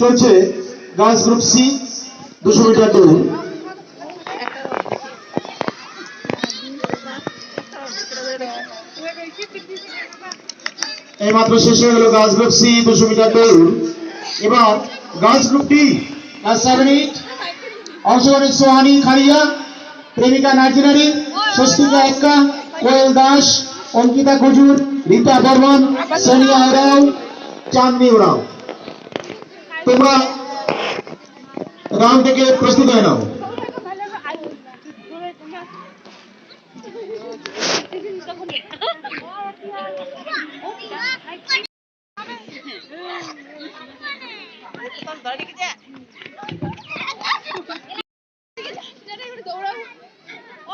চলছে girls group C, দুশো metre দৌড়। এইমাত্র শেষ হয়ে গেল গার্লস গ্রুপ সি, দুশো মিটার দৌড়। এবার girls group D last seven Sohani Khariya Premika Narzinari Swastika এক্কা, কোয়েল দাস, অঙ্কিতা খজুর, রীতা বর্মন, সোনিয়া ওরাও চাঁদনি ওরাও। তোমরা রাউন্ড থেকে প্রস্তুত হয়ে নাও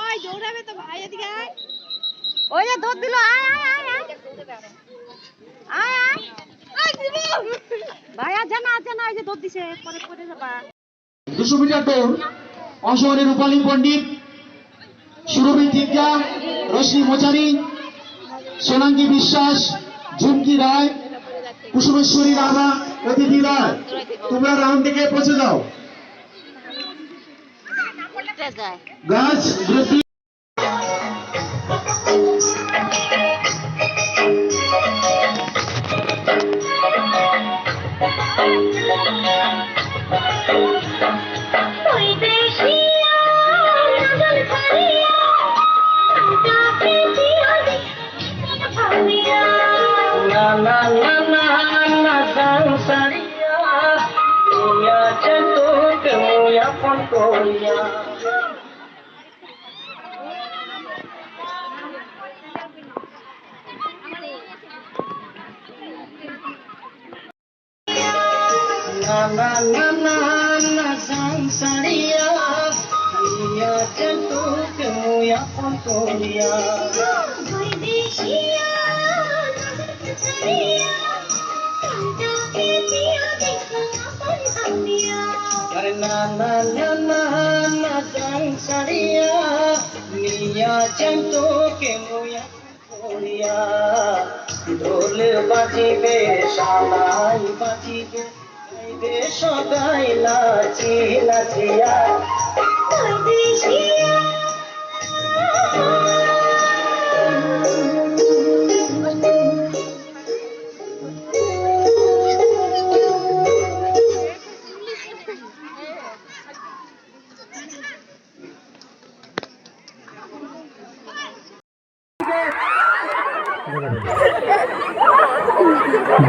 ওই দৌড়াবে তো ভাই এদিকে আয় ওই যে দৌড় দিল আয় আয় আয় আয় আয় আয় আয় দিল ভাই আর জানা আছে না এই যে দৌড় দিছে পরে পরে যাবা। দুশো মিটার দৌড় অংশগ্রহণে রূপালী পণ্ডিত সুরভি তিনজা রশ্মি মোচারি সোনাঙ্গী বিশ্বাস ঝুমকি রায় কুসুমেশ্বরী রাধা অতিথি রায় তোমরা রাউন্ড থেকে পৌঁছে যাও। গাছ দেশিয়া নজর ছাড়িয়া তাকে দিয়া দেখে ভাবিয়া দেশিয়া নজর ছাড়িয়া তাকে দিয়া দেখে ভাবিয়া Aरे na na na na na sang saria niya chanto ke muya koria ঢোল বাজিবে বাজিবে সদাই নাচি নাচিয়া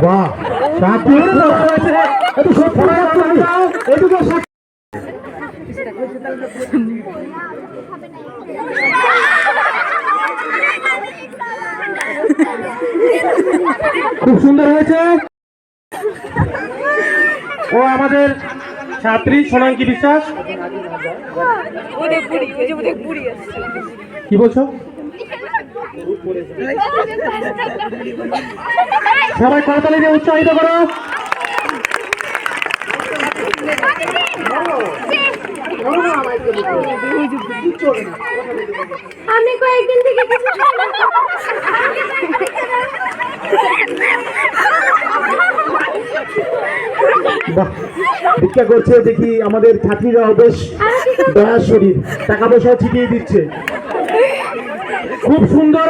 বাহ খুব সুন্দর হয়েছে। ও আমাদের ছাত্রী সোনাঙ্কি বিশ্বাস। কি বলছো? সবাই করতালি দিয়ে উৎসাহিত করো। আমি কয়েকদিন থেকে কিছু ভিক্ষা করছে দেখি আমাদের ছাত্রীরাও বেশ দয়ার শরীর। টাকা পয়সা ছিটিয়ে দিচ্ছে। খুব সুন্দর